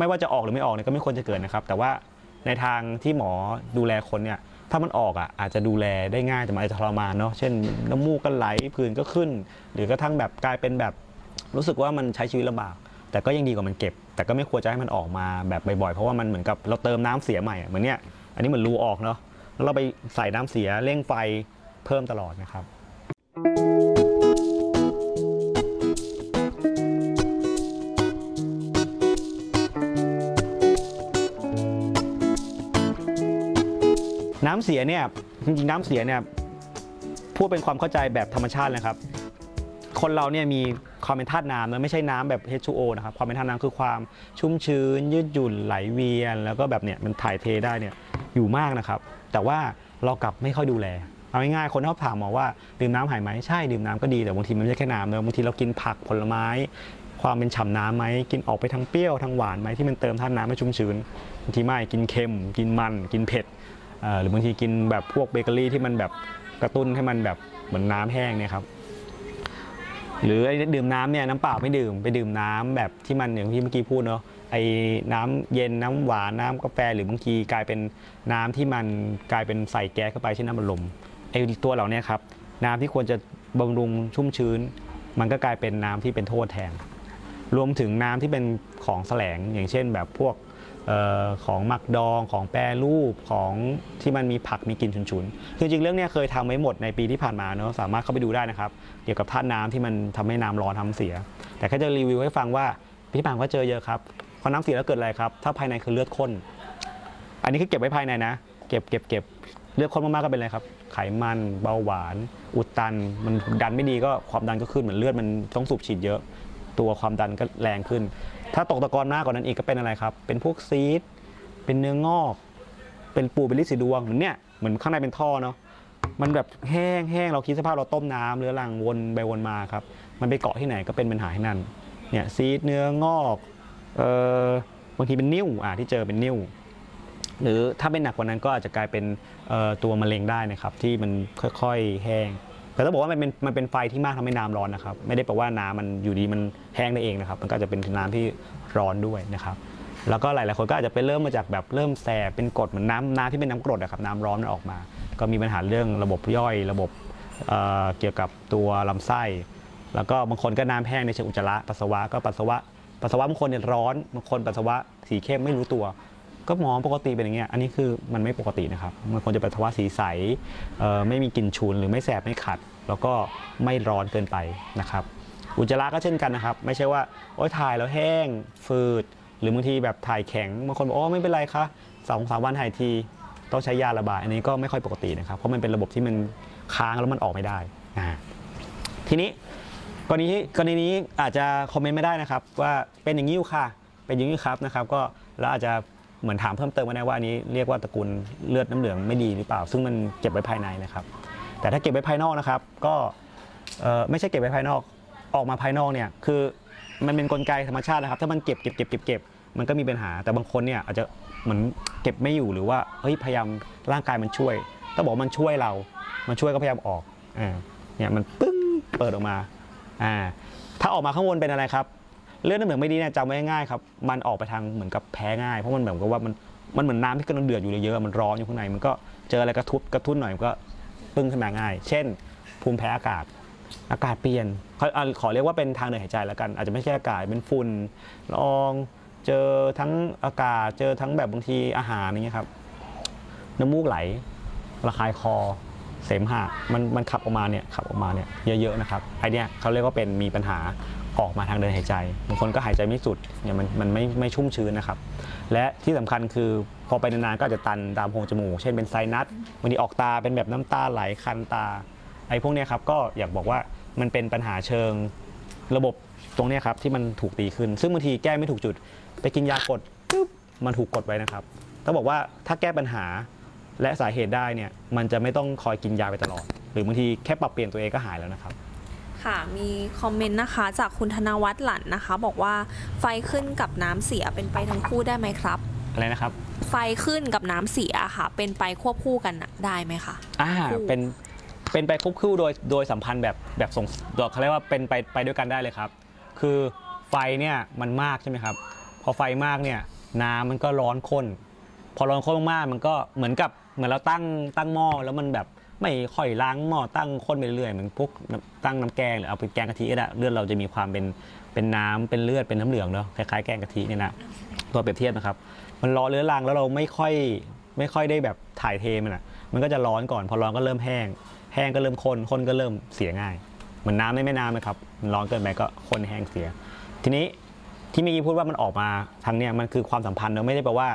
ไม่ว่าจะออกหรือไม่ออกเนี่ยก็ไม่ควรจะเกิดนะครับ แต่ว่าในทางที่หมอดูแลคนเนี่ยถ้ามันออกอะอาจจะดูแลได้ง่ายแต่มันอาจจะทรมานเนาะเช่นน้ำมูกก็ไหลผื่นก็ขึ้น หรือกระทั่งแบบกลายเป็นแบบรู้สึกว่ามันใช้ชีวิตลำบาก แต่ก็ยังดีกว่ามันเก็บ แต่ก็ไม่ควรจะให้มันออกมาแบบบ่อยๆเพราะว่ามันเหมือนกับเราเติมน้ำเสียใหม่อะเหมือนเนี้ยอันนี้เหมือนรูออกเนาะแล้วเราไปใส่น้ำเสียเร่งไฟเพิ่มตลอดนะครับ น้ำเสียเนี่ยจริงๆน้ำเสียเนี่ยพูดเป็นความเข้าใจแบบธรรมชาตินะครับ คนเราเนี่ยมีความเป็นธาตุน้ำนะไม่ใช่น้ำแบบ H2O นะครับ ความเป็นธาตุน้ำคือความชุ่มชื้น ยืดหยุ่นไหลเวียน แล้วก็แบบเนี่ยมันถ่ายเทได้เนี่ยอยู่มากนะครับ แต่ว่าเรากลับไม่ค่อยดูแลเอาง่ายๆคนชอบถามหมอว่าดื่มน้ำหายไหมใช่ดื่มน้ำก็ดีแต่บางทีมันไม่ใช่แค่น้ำนะบางทีเรากินผักผลไม้ ความเป็นฉ่ำน้ำไหมกินออกไปทางเปรี้ยวทางหวานไหมที่มันเติมธาตุน้ำให้ชุ่มชื้นบางทีไม่กินเค็ม กินมัน กินเผ็ด หรือบางทีกินแบบพวกเบเกอรี่ที่มันแบบกระตุ้นให้มันแบบเหมือนน้ำแห้งเนี่ยครับหรือไอ้ดื่มน้ำเนี่ยน้ำเปล่าไม่ดื่มไปดื่มน้ำแบบที่มันอย่างที่เมื่อกี้พูดเนาะไอ้น้ำเย็นน้ำหวานน้ำกาแฟหรือบางทีกลายเป็นน้ำที่มันกลายเป็นใส่แก๊สเข้าไปเช่นน้ำบัลลมไอ้ตัวเหล่านี้ครับน้ำที่ควรจะบำรุงชุ่มชื้น มันก็กลายเป็นน้ำที่เป็นโทษแทนรวมถึงน้ำที่เป็นของแสลงอย่างเช่น แบบพวก ออของหมักดองของแปรรูปของที่มันมีผักมีกลิ่นฉุนๆคือจริงเรื่องนี้เคยทำไว้หมดในปีที่ผ่านมาเนอะสามารถเข้าไปดูได้นะครับ เกี่ยวกับธาตุน้ำที่มันทำให้น้ำร้อนทำเสีย แต่แค่จะรีวิวให้ฟังว่าปีที่ผ่านมาก็เจอเยอะครับพอน้ำเสียแล้วเกิดอะไรครับ ถ้าภายในคือเลือดข้น อันนี้คือเก็บไว้ภายในนะ เก็บเก็บเก็บเลือดข้นมากๆก็เป็นอะไรครับ ไขมันเบาหวาน อุดตัน มันดันไม่ดีก็ความดันก็ขึ้นเหมือนเลือดมันต้องสูบฉีดเยอะ ตัวความดันก็แรงขึ้น ถ้าตกตะกอนมากกว่านั้นอีกก็เป็นอะไรครับ เป็นพวกซีด เป็นเนื้องอก เป็นปูเป็นลิสีดวงเหมือนเนี่ยเหมือนข้างในเป็นท่อเนาะมันแบบแห้งแห้งเราคิดสภาพเราต้มน้ำเรือรังวนไปวนมาครับ มันไปเกาะที่ไหนก็เป็นปัญหาที่นั่นเนี่ยซีดเนื้องอกเอ่อบางทีเป็นนิ่วอ่าที่เจอเป็นนิ่วหรือถ้าเป็นหนักกว่านั้นก็อาจจะกลายเป็นตัวมะเร็งได้นะครับ ที่มันค่อยๆแห้ง แต่ต้องบอกว่ามันเป็นมันเป็นไฟที่มากทำให้น้ำร้อนนะครับ ไม่ได้แปลว่าน้ำมันอยู่ดีมันแห้งได้เองนะครับ มันก็จะเป็นน้ำที่ร้อนด้วยนะครับแล้วก็หลาย ๆ คนก็อาจจะเป็นเริ่มมาจากแบบเริ่มแสบเป็นกรดเหมือนน้ำน้ำที่เป็นน้ำกรดนะครับน้ำร้อนมันออกมา ก็มีปัญหาเรื่องระบบย่อยระบบเเกี่ยวกับตัวลำไส้ แล้วก็บางคนก็น้ำแห้งในเชิงอุจจาระปัสสาวะก็ปัสสาวะปัสสาวะบางคนเนี่ยร้อนบางคนปัสสาวะสีเข้มไม่รู้ตัว ก็หมอปกติเป็นอย่างเงี้ยอันนี้คือมันไม่ปกตินะครับมันควรจะปัสสาวะสีใสไม่มีกลิ่นฉุนหรือไม่แสบไม่ขัด แล้วก็ไม่ร้อนเกินไปนะครับอุจจาระก็เช่นกันนะครับ ไม่ใช่ว่าโอ๊ยถ่ายแล้วแห้งฝืด หรือบางทีแบบถ่ายแข็งบางคนบอกอ๋อไม่เป็นไรคะสองสามวันถ่ายทีต้องใช้ยาระบาย อันนี้ก็ไม่ค่อยปกตินะครับ เพราะมันเป็นระบบที่มันค้างแล้วมันออกไม่ได้อ่าทีนี้กรณีกรณีนี้อาจจะคอมเมนต์ไม่ได้นะครับ ว่าเป็นอย่างนี้อยู่ค่ะ เป็นอย่างนี้ครับนะครับ ก็แล้วอาจจะ เหมือนถามเพิ่มเติมมาได้ว่าอันนี้เรียกว่าตระกูลเลือดน้ำเหลืองไม่ดีหรือเปล่า ซึ่งมันเก็บไว้ภายในนะครับ แต่ถ้าเก็บไว้ภายนอกนะครับ ก็ไม่ใช่เก็บไว้ภายนอกออกมาภายนอกเนี่ยคือมันเป็นกลไกธรรมชาตินะครับ ถ้ามันเก็บเก็บเก็บเก็บเก็บมันก็มีปัญหา แต่บางคนเนี่ยอาจจะเหมือนเก็บไม่อยู่หรือว่าเฮ้ยพยายามร่างกายมันช่วยต้องบอกมันช่วยเรา มันช่วยก็พยายามออกอ่าเนี่ยมันปึ้งเปิดออกมาอ่าถ้าออกมาข้างบนเป็นอะไรครับ เลือดน้ำเหลืองไม่ดีเนี่ยจำไว้ง่ายครับมันออกไปทางเหมือนกับแพ้ง่ายเพราะมันเหมือนกับว่ามันมันเหมือนน้ำที่กำลังเดือดอยู่เยอะๆมันร้อนอยู่ข้างในมันก็เจออะไรกระทุบกระตุ้นหน่อยมันก็ปึ้งขึ้นมาง่าย เช่น ภูมิแพ้อากาศ อากาศเปลี่ยนเขาอะขอเรียกว่าเป็นทางเดินหายใจแล้วกัน อาจจะไม่ใช่อากาศเป็นฝุ่นละอองเจอทั้งอากาศเจอทั้งแบบบางทีอาหารอย่างเงี้ยครับน้ำมูกไหลระคายคอเสมหะมันมันขับออกมาเนี่ยขับออกมาเนี่ยเยอะๆนะครับไอเนี้ยเขาเรียกว่าเป็นมีปัญหา ออกมาทางเดินหายใจ บางคนก็หายใจไม่สุดเนี่ยมันมันไม่ไม่ชุ่มชื้นนะครับ และที่สำคัญคือพอไปนานๆก็อาจจะตันตามโพรงจมูก เช่นเป็นไซนัสบางทีออกตาเป็นแบบน้ำตาไหลคันตาไอ้พวกเนี้ยครับก็อยากบอกว่ามันเป็นปัญหาเชิงระบบตรงเนี้ยครับที่มันถูกตีขึ้น ซึ่งบางทีแก้ไม่ถูกจุด ไปกินยากดปุ๊บมันถูกกดไว้นะครับต้องบอกว่าถ้าแก้ปัญหาและสาเหตุได้เนี่ยมันจะไม่ต้องคอยกินยาไปตลอด หรือบางทีแค่ปรับเปลี่ยนตัวเองก็หายแล้วนะครับ ค่ะ มีคอมเมนต์นะคะจากคุณธนวัฒน์หลันนะคะ บอกว่าไฟขึ้นกับน้ำเสียเป็นไปทั้งคู่ได้ไหมครับ อะไรนะครับ ไฟขึ้นกับน้ำเสียค่ะ เป็นไปควบคู่กันน่ะได้ไหมคะ อ่า คู่ เป็น เป็นไปควบคู่โดย โดยสัมพันธ์แบบ แบบส่งเขาเรียกว่าเป็นไป ไปด้วยกันได้เลยครับ คือไฟเนี่ยมันมากใช่ไหมครับคพอไฟมากเนี่ยน้ำมันก็ร้อนข้น พอร้อนข้นมากๆมันก็เหมือนกับ เหมือนเราตั้ง ตั้งหม้อแล้วมันแบบ ไม่ค่อยล้างหม้อตั้งข้นไปเรื่อยเหมือนพวกตั้งน้ำแกงหรือเอาไปแกงกะทิก็ได้เลือดเราจะมีความเป็นเป็นน้ำเป็นเลือดเป็นน้ำเหลืองเนาะคล้ายๆแกงกะทิเนี่ยนะตัวเปรียบเทียบนะครับ มันร้อนเรื้อรังแล้วเราไม่ค่อยไม่ค่อยได้แบบถ่ายเทมันอะ มันก็จะร้อนก่อนพอร้อนก็เริ่มแห้ง แห้งก็เริ่มข้นข้นก็เริ่มเสียง่ายเหมือนน้ำในแม่น้ำนะครับมันร้อนเกินไปก็ข้นแห้งเสีย ทีนี้ที่เมื่อกี้พูดว่ามันออกมาทางเนี่ยมันคือความสัมพันธ์เนอะไม่ได้แปลว่า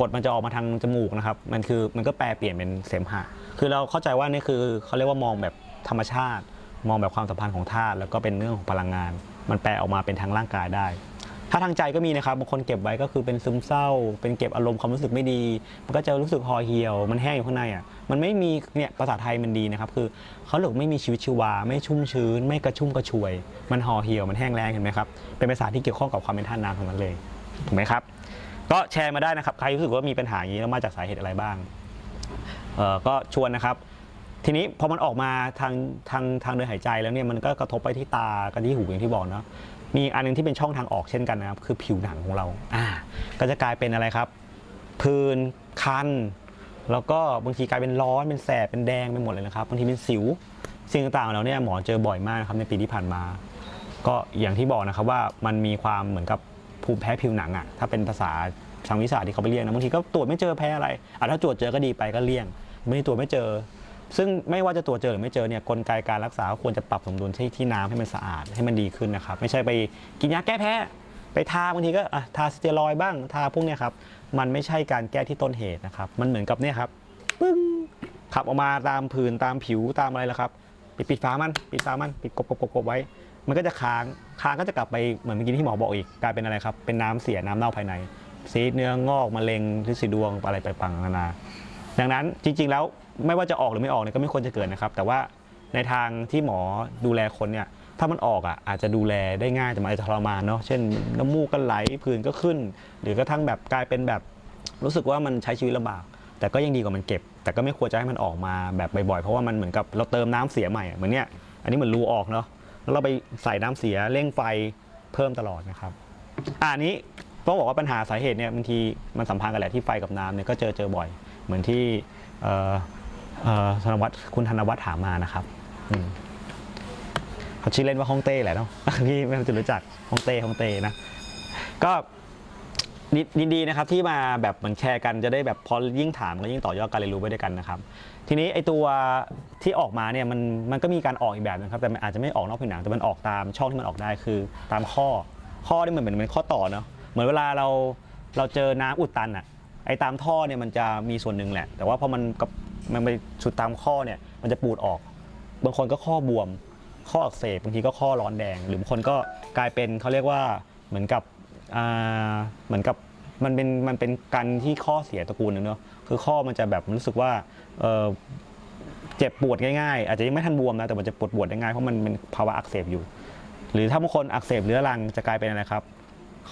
กฎมันจะออกมาทางจมูกนะครับ มันคือมันก็แปลเปลี่ยนเป็นเสมหะ คือเราเข้าใจว่านี่คือเขาเรียกว่ามองแบบธรรมชาติ มองแบบความสัมพันธ์ของธาตุแล้วก็เป็นเรื่องของพลังงาน มันแปลออกมาเป็นทางร่างกายได้ ถ้าทางใจก็มีนะครับบางคนเก็บไว้ก็คือเป็นซึมเศร้า เป็นเก็บอารมณ์ความรู้สึกไม่ดี มันก็จะรู้สึกห่อเหี่ยว มันแห้งอยู่ข้างในอะ มันไม่มีเนี่ยภาษาไทยมันดีนะครับ คือเขาเรียกไม่มีชีวิตชีวา ไม่ชุ่มชื้น ไม่กระชุ่มกระชวย มันห่อเหี่ยว มันแห้งแล้งเห็นไหมครับ เป็นภาษาที่เกี่ยวข้องกับความเป็นท่าตุน้ำทั้งนั้นเลย ถูกไหมครับ ก็แชร์มาได้นะครับ ใครรู้สึกว่ามีปัญหาอย่างนี้แล้วมาจากสาเหตุอะไรบ้างเอ่อก็ชวนนะครับ ทีนี้พอมันออกมาทางทางทางเดินหายใจแล้วเนี่ยมันก็กระทบไปที่ตากับที่หูอย่างที่บอกเนาะมีอันหนึงที่เป็นช่องทางออกเช่นกันนะครับ คือผิวหนังของเราอ่าก็จะกลายเป็นอะไรครับผื่นคันแล้วก็บางทีกลายเป็นร้อนเป็นแสบเป็นแดงไปหมดเลยนะครับบางทีเป็นสิวสิ่งต่างๆเหล่านี้หมอเจอบ่อยมากนะครับในปีที่ผ่านมา ก็อย่างที่บอกนะครับว่ามันมีความเหมือนกับ ภูมิแพ้ผิวหนังอะถ้าเป็นภาษาทางวิชาที่เขาไปเรียกนะบางทีก็ตรวจไม่เจอแพ้อะไรอะถ้าตรวจเจอก็ดีไปก็เลี่ยง ไม่ตรวจไม่เจอ ซึ่งไม่ว่าจะตรวจเจอหรือไม่เจอเนี่ยกลไกการรักษาควรจะปรับสมดุลที่ที่น้ำให้มันสะอาดให้มันดีขึ้นนะครับไม่ใช่ไปกินยาแก้แพ้ไปทาบางทีก็อะทาสเตียรอยบ้างทาพวกเนี้ยครับมันไม่ใช่การแก้ที่ต้นเหตุนะครับมันเหมือนกับเนี่ยครับปึ้งขับออกมาตามผื่นตามผิวตามอะไรแล้วครับปิดปิดฝามันปิดฝามันปิดกบกบกบกบไว้ มันก็จะค้างค้างก็จะกลับไปเหมือนเมื่อกี้ที่หมอบอกอีกกลายเป็นอะไรครับเป็นน้ำเสียน้ำเน่าภายในซีดเนื้องอกมะเร็งทฤษฎีดวงอะไรไปปังนานาดังนั้นจริง ๆ แล้วไม่ว่าจะออกหรือไม่ออกเนี่ยก็ไม่ควรจะเกิดนะครับ แต่ว่าในทางที่หมอดูแลคนเนี่ยถ้ามันออกอะอาจจะดูแลได้ง่ายแต่มันอาจจะทรมานเนาะเช่นน้ำมูกก็ไหลผื่นก็ขึ้น หรือกระทั่งแบบกลายเป็นแบบรู้สึกว่ามันใช้ชีวิตลำบาก แต่ก็ยังดีกว่ามันเก็บ แต่ก็ไม่ควรจะให้มันออกมาแบบบ่อยๆ เพราะว่ามันเหมือนกับเราเติมน้ำเสียใหม่เหมือนเนี้ยอันนี้เหมือนรูออกเนาะ แล้วเราไปใส่น้ำเสียเร่งไฟเพิ่มตลอดนะครับอ่านนี้ต้องบอกว่าปัญหาสาเหตุเนี่ยบางทีมันสัมพันธ์กันแหละที่ไฟกับน้ำเนี่ยก็เจอเจอบ่อย เหมือนที่ธนวัฒน์คุณธนวัฒน์ถามมานะครับเขาชื่อเล่นว่าฮ่องเต้แหละเนาะพี่ไม่จะรู้จักฮ่องเต้ฮ่องเต้นะก็ ยินยินดีนะครับที่มาแบบเหมือนแชร์กันจะได้แบบพอยิ่งถามก็ยิ่งต่อยอดการเรียนรู้ไปด้วยกันนะครับ ทีนี้ไอตัวที่ออกมาเนี่ยมันมันก็มีการออกอีกแบบนึงครับแต่มันอาจจะไม่ออกนอกผิวหนังแต่มันออกตามช่องที่มันออกได้คือตามข้อ ข้อนี่เหมือนเหมือนเป็นข้อต่อเนาะเหมือนเวลาเราเราเจอน้ำอุดตันอะไอตามท่อเนี่ยมันจะมีส่วนหนึ่งแหละ แต่ว่าพอมันกับมันไปสุดตามข้อเนี่ยมันจะปูดออก บางคนก็ข้อบวม ข้ออักเสบบางทีก็ข้อร้อนแดง หรือบางคนก็กลายเป็นเขาเรียกว่าเหมือนกับ อ่าเหมือนกับมันเป็นมันเป็นการที่ข้อเสียตระกูลหนึงเนาะคือข้อมันจะแบบรู้สึกว่าเอ่อเจ็บปวดง่ายๆ อาจจะยังไม่ทันบวมนะแต่มันจะปวดปวดได้ง่ายเพราะมันเป็นภาวะอักเสบอยู่ หรือถ้าบางคนอักเสบเรื้อรังจะกลายเป็นอะไรครับ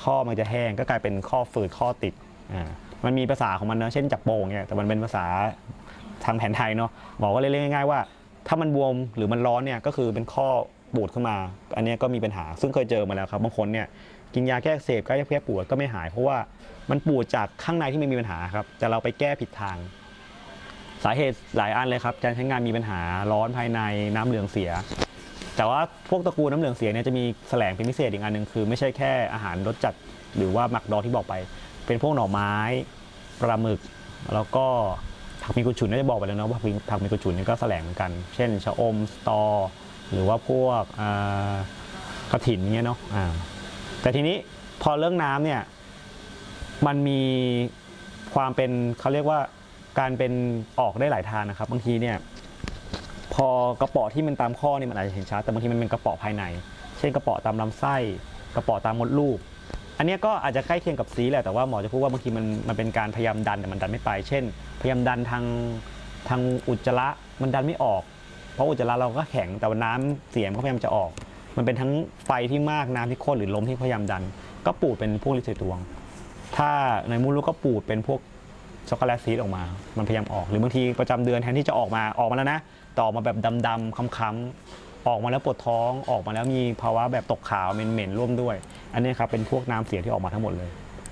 ข้อมันจะแห้งก็กลายเป็นข้อฝืดข้อติดอ่ามันมีภาษาของมันเนะเช่นจับโป่งเนี่ยแต่มันเป็นภาษาทางแผนไทยเนาะหมอก็เลยเรียกง่ายๆว่า ถ้ามันบวมหรือมันร้อนเนี่ยก็คือเป็นข้อปูดขึ้นมา อันเนี้ยก็มีปัญหาซึ่งเคยเจอมาแล้วครับบางคนเนี่ย กินยาแก้อักเสบก็แก้ปวดก็ไม่หาย เพราะว่ามันปูดจากข้างในที่มันมีปัญหาครับ แต่เราไปแก้ผิดทาง สาเหตุหลายอันเลยครับการใช้งานมีปัญหาร้อนภายในน้ำเหลืองเสีย แต่ว่าพวกตระกูลน้ำเหลืองเสียเนี่ยจะมีแสลงเป็นพิเศษอีกอันหนึ่งคือ ไม่ใช่แค่อาหารรสจัดหรือว่าหมักดองที่บอกไป เป็นพวกหน่อไม้ปลาหมึก แล้วก็ผักมีกุฉุนน่าจะบอกไปแล้วเนาะว่าผักมีผักมีกุนฉุนนี่ก็แสลงเหมือนกัน เช่นชะอมสตอ หรือว่าพวกกระถินเงี้ยเนาะ แต่ทีนี้พอเรื่องน้ำเนี่ยมันมีความเป็นเขาเรียกว่าการเป็นออกได้หลายทางนะครับ บางทีเนี่ยพอกระเป๋อที่มันตามข้อเนี่ยมันอาจจะเห็นชัดแต่บางทีมันเป็นกระเป๋อภายใน เช่นกระเป๋อตามลำไส้ กระเป๋อตามมดลูก อันนี้ก็อาจจะใกล้เคียงกับซีแหละแต่ว่าหมอจะพูดว่าบางทีมันมันเป็นการพยายามดันแต่มันดันไม่ไป เช่น พยายามดันทางทางอุจจาระมันดันไม่ออก เพราะอุจจาระเราก็แข็งแต่ว่าน้ำเสียมก็พยายามจะออก มันเป็นทั้งไฟที่มากน้ำที่ข้นหรือลมที่พยายามดัน ก็ปูดเป็นพวกลิซิตวง ถ้าในมูลลูกก็ปูดเป็นพวกช็อกโกแลตซีดออกมา มันพยายามออก หรือบางทีประจำเดือนแทนที่จะออกมาออกมาแล้วนะต่อมาแบบดำๆค้ำๆออกมาแล้วปวดท้องออกมาแล้วมีภาวะแบบตกขาวเหม็นๆร่วมด้วย อันนี้ครับเป็นพวกน้ำเสียที่ออกมาทั้งหมดเลย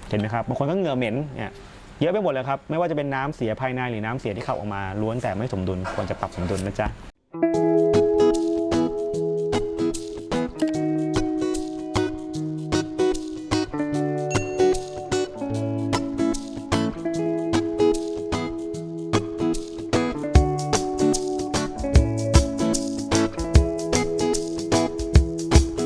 เห็นไหมครับบางคนก็เหงื่อเหม็นเนี่ยเยอะไปหมดเลยครับไม่ว่าจะเป็นน้ำเสียภายในหรือน้ำเสียที่ขับออกมาล้วนแต่ไม่สมดุลควรจะปรับสมดุลนะจ๊ะ